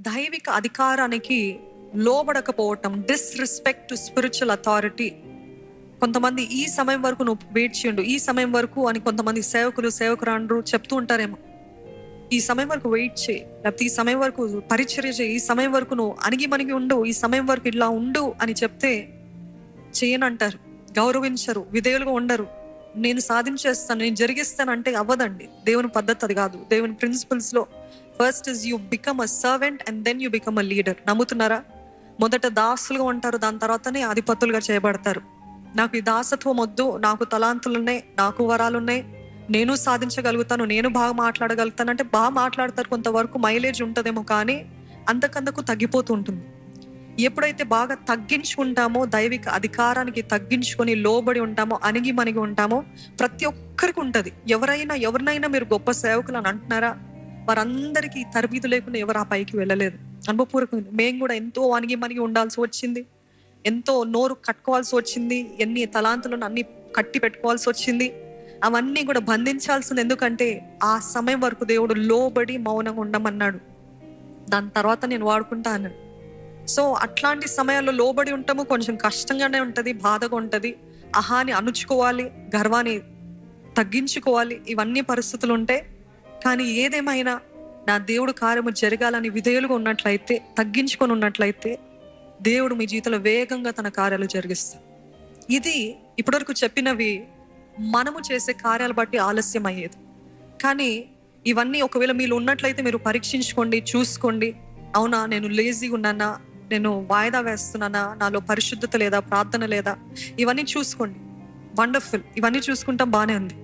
దైవిక అధికారానికి లోబడకపోవటం డిస్రెస్పెక్ట్ టు స్పిరిచువల్ అథారిటీ కొంతమంది ఈ సమయం వరకు నువ్వు వెయిట్ చేయండు ఈ సమయం వరకు అని కొంతమంది సేవకులు సేవకురాండ్రు చెప్తూ ఉంటారేమో. ఈ సమయం వరకు వెయిట్ చేయి లేకపోతే ఈ సమయం వరకు పరిచర్య చేయి ఈ సమయం వరకు నువ్వు అణిగి మణిగి ఉండు ఈ సమయం వరకు ఇట్లా ఉండు అని చెప్తే చేయనంటారు గౌరవించరు విధేయులుగా ఉండరు. నేను సాధించేస్తాను నేను జరిగిస్తాను అంటే అవ్వదండి. దేవుని పద్ధతి అది కాదు. దేవుని ప్రిన్సిపల్స్లో first is you become a servant and then you become a leader నమ్ముతున్నారా? మొదట దాసులుగా ఉంటారు దాని తర్వాతనే అధిపతులుగా చేయబడతారు. నాకు ఈ దాసత్వం వద్దు నాకు తలాంతులు ఉన్నాయి నాకు వరాలు ఉన్నాయి నేను సాధించగలుగుతాను నేను బాగా మాట్లాడగలుగుతాను అంటే బాగా మాట్లాడతారు కొంతవరకు మైలేజ్ ఉంటుందేమో కానీ అంతకంతకు తగ్గిపోతూ ఉంటుంది. ఎప్పుడైతే బాగా తగ్గించుకుంటామో దైవిక అధికారానికి తగ్గించుకొని లోబడి ఉంటామో అణిగి మణిగి ఉంటామో ప్రతి ఒక్కరికి ఉంటుంది. ఎవరైనా ఎవరినైనా మీరు గొప్ప సేవకులు అని అంటున్నారా? వారందరికీ తరబీదు లేకుండా ఎవరు ఆ పైకి వెళ్ళలేదు. అనుభవపూర్వకం మేము కూడా ఎంతో అణిగి మణిగి ఉండాల్సి వచ్చింది. ఎంతో నోరు కట్టుకోవాల్సి వచ్చింది. ఎన్ని తలాంతులను అన్ని కట్టి పెట్టుకోవాల్సి వచ్చింది. అవన్నీ కూడా బంధించాల్సింది ఎందుకంటే ఆ సమయం వరకు దేవుడు లోబడి మౌనంగా ఉండమన్నాడు. దాని తర్వాత నేను వాడుకుంటా అన్నాడు. సో అట్లాంటి సమయాల్లో లోబడి ఉంటాము కొంచెం కష్టంగానే ఉంటుంది బాధగా ఉంటుంది. అహాని అణుచుకోవాలి గర్వాన్ని తగ్గించుకోవాలి. ఇవన్నీ పరిస్థితులు ఉంటాయి కానీ ఏదేమైనా నా దేవుడు కార్యము జరగాలని విధేయులుగా ఉన్నట్లయితే తగ్గించుకొని ఉన్నట్లయితే దేవుడు మీ జీవితంలో వేగంగా తన కార్యాలు జరిగిస్తాడు. ఇది ఇప్పటివరకు చెప్పినవి మనము చేసే కార్యాలు బట్టి ఆలస్యం అయ్యేది కానీ ఇవన్నీ ఒకవేళ మీరు ఉన్నట్లయితే మీరు పరీక్షించుకోండి చూసుకోండి. అవునా నేను లేజీగా ఉన్నానా? నేను వాయిదా వేస్తున్నానా? నాలో పరిశుద్ధత లేదా ప్రార్థన లేదా? ఇవన్నీ చూసుకోండి. వండర్ఫుల్. ఇవన్నీ చూసుకుంటాం బాగానే ఉంది.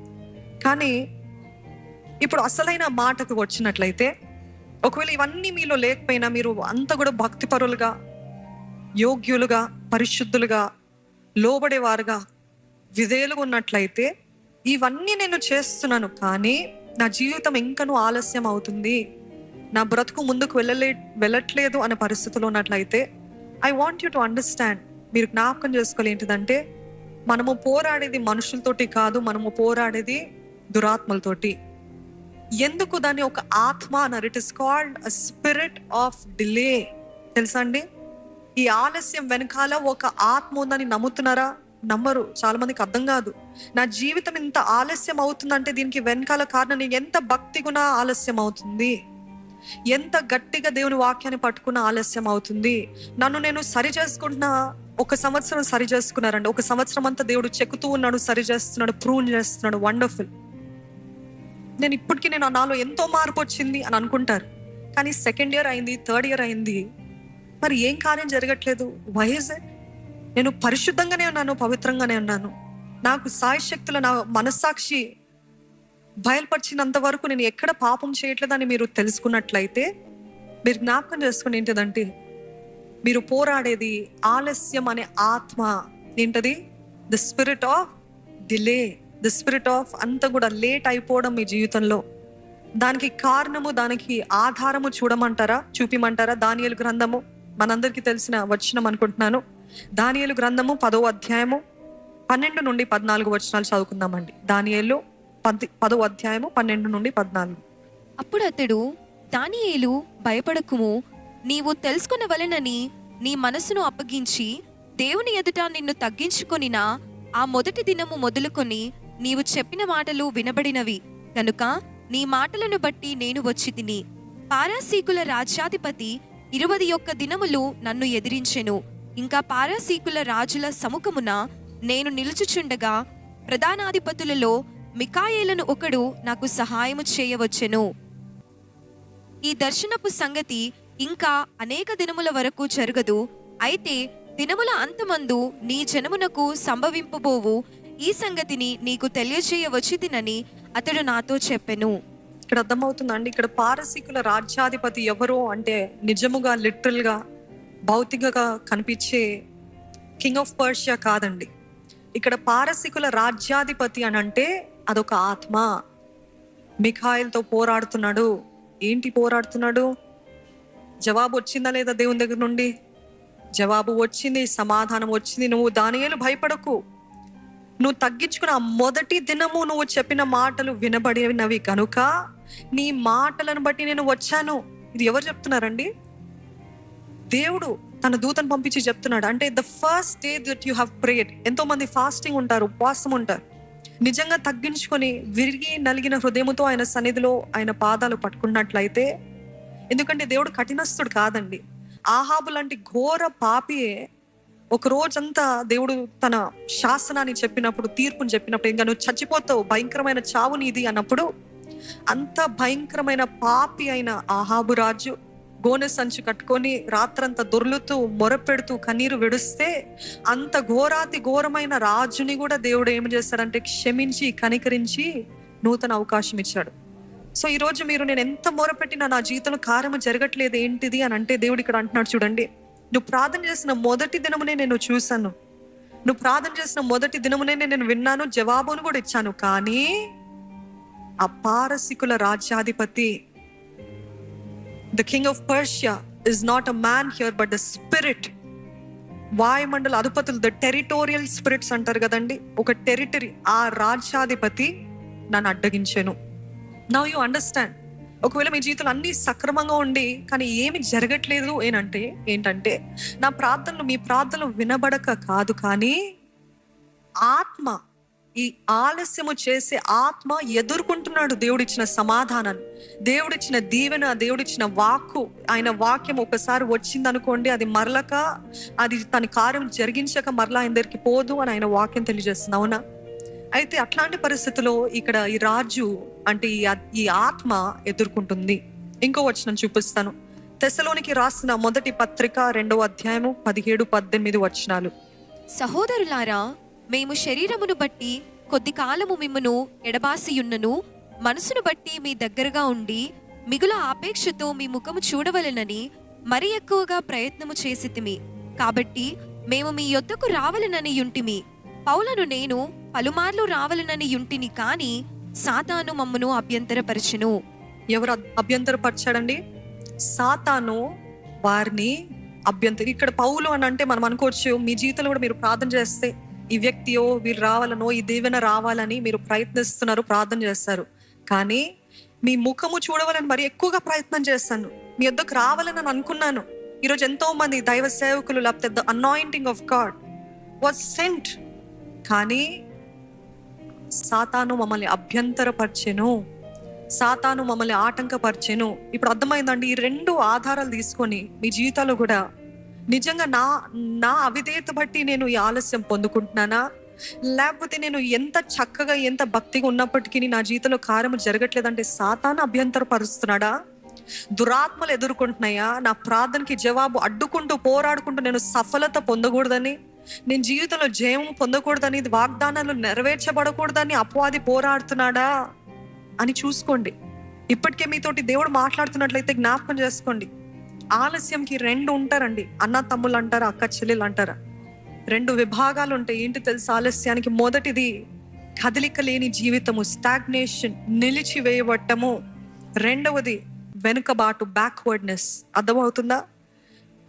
కానీ ఇప్పుడు అసలైన మాటకు వచ్చినట్లయితే ఒకవేళ ఇవన్నీ మీలో లేకపోయినా మీరు అంత కూడా భక్తిపరులుగా యోగ్యులుగా పరిశుద్ధులుగా లోబడేవారుగా విధేయులుగా ఉన్నట్లయితే ఇవన్నీ నేను చేస్తున్నాను కానీ నా జీవితం ఇంకనూ ఆలస్యం అవుతుంది. నా బ్రతుకు ముందుకు వెళ్ళలే వెళ్ళట్లేదు అనే పరిస్థితిలో ఉన్నట్లయితే I want you to understand మీరు జ్ఞాపకం చేసుకోవాలి ఏంటిదంటే మనము పోరాడేది మనుషులతోటి కాదు మనము పోరాడేది దురాత్మలతోటి. ఎందుకు దాన్ని ఒక ఆత్మ అన్నారు? It is called a spirit of delay తెలుసా అండి? ఈ ఆలస్యం వెనకాల ఒక ఆత్మ ఉందని నమ్ముతున్నారా? నమ్మరు. చాలా మందికి అర్థం కాదు. నా జీవితం ఇంత ఆలస్యం అవుతుందంటే దీనికి వెనకాల కారణం నేను ఎంత భక్తి గుణ ఆలస్యం అవుతుంది? ఎంత గట్టిగా దేవుని వాక్యాన్ని పట్టుకున్న ఆలస్యం అవుతుంది? నన్ను నేను సరి చేసుకుంటున్నా? ఒక సంవత్సరం సరి చేసుకున్నారండి. ఒక సంవత్సరం అంతా దేవుడు చెక్కుతూ ఉన్నాడు సరి చేస్తున్నాడు ప్రూవ్ చేస్తున్నాడు. వండర్ఫుల్ నేను ఇప్పటికీ నేను నాలో ఎంతో మార్పు వచ్చింది అని అనుకుంటారు. కానీ సెకండ్ ఇయర్ అయింది థర్డ్ ఇయర్ అయింది. మరి ఏం కార్యం జరగట్లేదు? వైజ్ నేను పరిశుద్ధంగానే ఉన్నాను పవిత్రంగానే ఉన్నాను. నాకు సాయశక్తుల నా మనస్సాక్షి బయలుపరిచినంత వరకు నేను ఎక్కడ పాపం చేయట్లేదని మీరు తెలుసుకున్నట్లయితే మీరు జ్ఞాపకం చేసుకుని ఏంటిదంటే మీరు పోరాడేది ఆలస్యం అనే ఆత్మ ఏంటది? The spirit of delay the spirit of అంత కూడా లేట్ అయిపోవడం మీ జీవితంలో. దానికి కారణము దానికి ఆధారము చూడమంటారా? చూపిమంటారా? దానియలు గ్రంథము? మనందరికీ తెలిసిన వచనం అనుకుంటున్నాను. దానియలు గ్రంథము పదో అధ్యాయము పన్నెండు నుండి పద్నాలుగు వచనాలు చదువుకుందామండి. దానియలు పది పదో అధ్యాయము పన్నెండు నుండి పద్నాలుగు. అప్పుడు అతడు దానియేలు భయపడకుము. నీవు తెలుసుకునవలెనని నీ మనసును అప్పగించి దేవుని ఎదుట నిన్ను తగ్గించుకొనినా ఆ మొదటి దినము మొదలుకొని నీవు చెప్పిన మాటలు వినబడినవి. కనుక నీ మాటలను బట్టి నేను వచ్చి తిని పారాసీకుల రాజ్యాధిపతి ఇరువది ఒక్క దినములు నన్ను ఎదిరించెను. ఇంకా పారాసీకుల రాజుల సముఖమున నేను నిలుచుచుండగా ప్రధానాధిపతులలో మికాయేలను ఒకడు నాకు సహాయము చేయవచ్చెను. ఈ దర్శనపు సంగతి ఇంకా అనేక దినముల వరకు జరగదు. అయితే దినముల అంతమందు నీ జనమునకు సంభవింపబోవు ఈ సంగతిని నీకు తెలియజేయవచ్చితినని అతడు నాతో చెప్పెను. ఇక్కడ అర్థమవుతుందండి ఇక్కడ పారసీకుల రాజ్యాధిపతి ఎవరో అంటే నిజముగా లిటరల్గా భౌతికగా భౌతికంగా కనిపించే కింగ్ ఆఫ్ పర్షియా కాదండి. ఇక్కడ పారసీకుల రాజ్యాధిపతి అని అంటే అదొక ఆత్మ. మిఖాయిల్తో పోరాడుతున్నాడు. ఏంటి పోరాడుతున్నాడు? జవాబు వచ్చిందా లేదా దేవుని దగ్గర నుండి? జవాబు వచ్చింది సమాధానం వచ్చింది. నువ్వు దానియేలు భయపడకు. నువ్వు తగ్గించుకున్న మొదటి దినము నువ్వు చెప్పిన మాటలు వినబడినవి కనుక నీ మాటలను బట్టి నేను వచ్చాను. ఇది ఎవరు చెప్తున్నారండి? దేవుడు తన దూతను పంపించి చెప్తున్నాడు. అంటే the first day that you have prayer ఎంతో మంది ఫాస్టింగ్ ఉంటారు ఉపవాసం ఉంటారు. నిజంగా తగ్గించుకొని విరిగి నలిగిన హృదయముతో ఆయన సన్నిధిలో ఆయన పాదాలు పట్టుకున్నట్లయితే ఎందుకంటే దేవుడు కఠినస్తుడు కాదండి. ఆహాబు లాంటి ఘోర పాపియే ఒక రోజంతా దేవుడు తన శాసనాన్ని చెప్పినప్పుడు తీర్పుని చెప్పినప్పుడు ఇంకా నువ్వు చచ్చిపోతావు భయంకరమైన చావు నీది అన్నప్పుడు అంత భయంకరమైన పాపి అయిన ఆహాబు రాజు గోనె సంచి కట్టుకొని రాత్రంతా దొర్లుతూ మొరపెడుతూ కన్నీరు విడుస్తే అంత ఘోరాతి ఘోరమైన రాజుని కూడా దేవుడు ఏం చేస్తాడంటే క్షమించి కనికరించి నూతన అవకాశం ఇచ్చాడు. సో ఈరోజు మీరు నేను ఎంత మొరపెట్టినా నా జీవితంలో కార్యము జరగట్లేదు ఏంటిది అని అంటే దేవుడు ఇక్కడ అంటున్నాడు చూడండి. నువ్వు ప్రార్థన చేసిన మొదటి దినమునే నేను చూశాను. నువ్వు ప్రార్థన చేసిన మొదటి దినమునే నేను విన్నాను జవాబును కూడా ఇచ్చాను. కానీ ఆ పారసికుల రాజ్యాధిపతి the king of Persia is not a man here but the spirit వాయుమండల అధిపతులు ద టెరిటోరియల్ స్పిరిట్స్ అంటారు కదండి. ఒక టెరిటరీ ఆ రాజ్యాధిపతి నన్ను అడ్డగించాను. నవ్ యూ అండర్స్టాండ్ ఒకవేళ మీ జీవితంలో అన్ని సక్రమంగా ఉండి కానీ ఏమి జరగట్లేదు ఏనంటే ఏంటంటే నా ప్రార్థనలు మీ ప్రార్థనలు వినబడక కాదు కానీ ఆత్మ ఈ ఆలస్యము చేసే ఆత్మ ఎదుర్కొంటున్నాడు దేవుడిచ్చిన సమాధానాన్ని. దేవుడిచ్చిన దీవెన దేవుడిచ్చిన వాక్కు ఆయన వాక్యం ఒకసారి వచ్చింది అనుకోండి అది మరలక అది తన కార్యం జరిగించక మరలా ఆయన దగ్గరికి పోదు అని ఆయన వాక్యం తెలియజేస్తుంది అవునా? అయితే అట్లాంటి పరిస్థితిలో ఇక్కడ ఈ రాజు అంటే ఈ ఈ ఆత్మ ఎదుర్కొంటుంది. ఇంకో వచనం చూపిస్తాను. తెసలోనికి రాసిన మొదటి పత్రిక రెండవ అధ్యాయము పదిహేడు పద్దెనిమిది వచనాలు. సహోదరులారా మేము శరీరమును బట్టి కొద్ది కాలము మిమ్మను ఎడబాసియున్నను మనసును బట్టి మీ దగ్గరగా ఉండి మిగుల ఆపేక్షతో మీ ముఖము చూడవలెనని మరి ఎక్కువగా ప్రయత్నము చేసితిమి. కాబట్టి మేము మీ యొద్దకు రావలెనని యుంటిమి. పౌలను నేను పలుమార్లు రావలనని యుంటిని కాని సాతాను మమ్మను అభ్యంతరపరచెను. ఎవరు అభ్యంతరపరిచాడండి? సాతాను వారిని అభ్యంతరం ఇక్కడ పౌలు అని అంటే మనం అనుకోవచ్చు మీ జీవితంలో కూడా మీరు ప్రార్థన చేస్తే ఈ వ్యక్తియో వీరు రావాలనో ఈ దీవెన రావాలని మీరు ప్రయత్నిస్తున్నారు ప్రార్థన చేస్తారు. కానీ మీ ముఖము చూడవాలని మరి ఎక్కువగా ప్రయత్నం చేస్తాను. మీ వద్దకు రావాలని నేను అనుకున్నాను. ఈరోజు ఎంతో మంది దైవ సేవకులు లేకపోతే the anointing of God was sent కానీ సాతాను మమ్మల్ని అభ్యంతరపరిచెను. సాతాను మమ్మల్ని ఆటంకపరిచెను. ఇప్పుడు అర్థమైందండి ఈ రెండు ఆధారాలు తీసుకొని మీ జీవితంలో కూడా నిజంగా నా నా అవిధేయత బట్టి నేను ఈ ఆలస్యం పొందుకుంటున్నానా? లేకపోతే నేను ఎంత చక్కగా ఎంత భక్తిగా ఉన్నప్పటికీ నా జీవితంలో కార్యము జరగట్లేదంటే సాతాను అభ్యంతరపరుస్తున్నాడా? దురాత్మలు ఎదుర్కొంటున్నాయా? నా ప్రార్థనకి జవాబు అడ్డుకుంటూ పోరాడుకుంటూ నేను సఫలత పొందకూడదని నేను జీవితంలో జయం పొందకూడదని ఇది వాగ్దానాలు నెరవేర్చబడకూడదని అపవాది పోరాడుతున్నాడా అని చూసుకోండి. ఇప్పటికే మీతోటి దేవుడు మాట్లాడుతున్నట్లయితే జ్ఞాపకం చేసుకోండి. ఆలస్యంకి రెండు ఉంటారండి. అన్న తమ్ముళ్ళు అంటారా అక్క చెల్లెలు అంటారా? రెండు విభాగాలు ఉంటాయి. ఏంటి తెలుసు? ఆలస్యానికి మొదటిది కదలిక లేని జీవితము స్టాగ్నేషన్ నిలిచివేయబట్టము. రెండవది వెనుకబాటు బ్యాక్వర్డ్నెస్ అర్థమవుతుందా?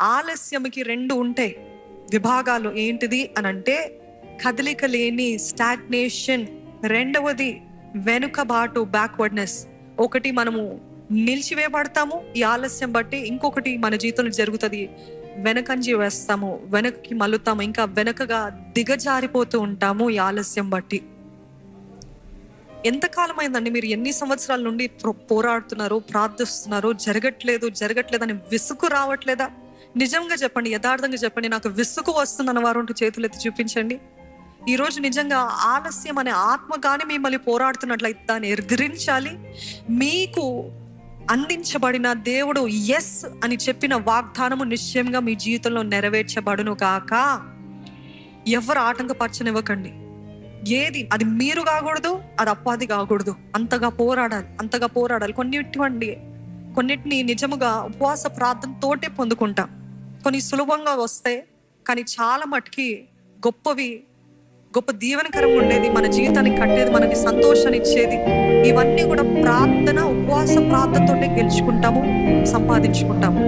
ఆలస్యంకి రెండు ఉంటాయి. విభాగాలు ఏంటిది అని అంటే కదలిక లేని స్టాగ్నేషన్ రెండవది వెనుకబాటు బ్యాక్వర్డ్నెస్ ఒకటి మనము నిలిచివేయబడతాము ఈ ఆలస్యం బట్టి ఇంకొకటి మన జీవితంలో జరుగుతుంది. వెనకంజి వేస్తాము వెనక్కి మల్లుతాము ఇంకా వెనకగా దిగజారిపోతూ ఉంటాము ఈ ఆలస్యం బట్టి. ఎంతకాలం అయిందండి మీరు ఎన్ని సంవత్సరాల నుండి పోరాడుతున్నారు ప్రార్థిస్తున్నారు జరగట్లేదు జరగట్లేదని విసుగు రావట్లేదా? నిజంగా చెప్పండి యథార్థంగా చెప్పండి నాకు విసుగు వస్తుందన్న వారు చేతులెత్తి చేతులు ఎత్తి చూపించండి. ఈరోజు నిజంగా ఆలస్యం అనే ఆత్మ కానీ మిమ్మల్ని పోరాడుతున్నట్లయితే దాన్ని ఎదిరించాలి. మీకు అందించబడిన దేవుడు ఎస్ అని చెప్పిన వాగ్దానము నిశ్చయంగా మీ జీవితంలో నెరవేర్చబడును కాక ఎవరు ఆటంకపరచనివ్వకండి. ఏది అది మీరు కాకూడదు అది అప్పాది కాకూడదు. అంతగా పోరాడాలి అంతగా పోరాడాలి. కొన్నిటివండి కొన్నిటిని నిజముగా ఉపవాస ప్రార్థనతోటే పొందుకుంటాం. కొన్ని సులభంగా వస్తాయి కానీ చాలా మటుకి గొప్పవి గొప్ప దీవెనకరంగా ఉండేది మన జీవితాన్ని కట్టేది మనకి సంతోషాన్ని ఇచ్చేది. ఇవన్నీ కూడా ప్రార్థన ఉపవాస ప్రార్థనతోనే గెలుచుకుంటాము సంపాదించుకుంటాము.